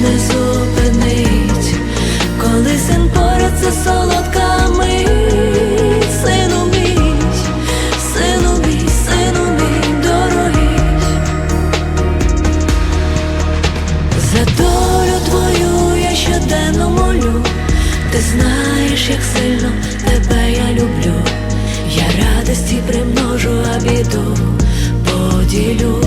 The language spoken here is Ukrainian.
не зупинить, коли син поряд це. Сину мій, сину мій, сину мій дорогий. За долю твою я щоденно молю, ти знаєш, як сильно тебе я люблю. Я радості примножу, а біду поділю.